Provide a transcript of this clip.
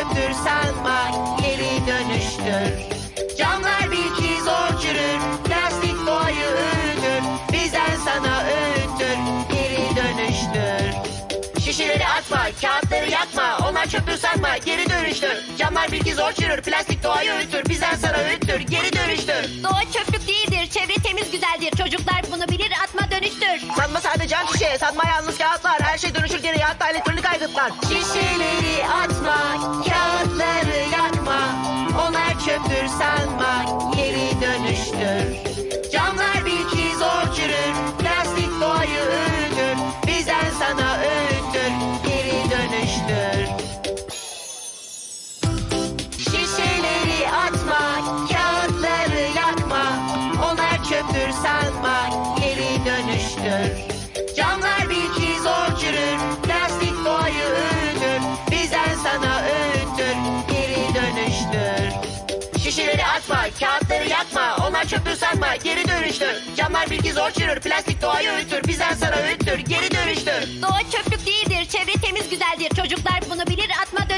çöptür sanma geri dönüştür. Camlar bil ki zor çürür, plastik doğayı öldür. Bizden sana öğüttür, geri dönüştür. Şişeleri atma, kağıtları yakma, onlar çöptür sanma, geri dönüştür. Camlar bil ki zor çürür, plastik doğayı öğütür. Bizden sana öğüttür, geri dönüştür. Doğa çöplük değildir. Çevre temiz güzeldir. Çocuklar bunu bilir atma dönüştür. Sanma sadece cam şişe, sanma yalnız kağıtlar. Her şey dönüşür geriye hatta elektronik aygıtlar. Şişeleri Onlar çöptür atma, kağıtları yakma. Onlar çöptür sanma, geri dönüştür. Camlar bil ki zor çürür, plastik doğayı öğütür. Bizden sana öğüttür, geri dönüştür. Doğa çöplük değildir. Çevre temiz güzeldir. Çocuklar bunu bilir atma.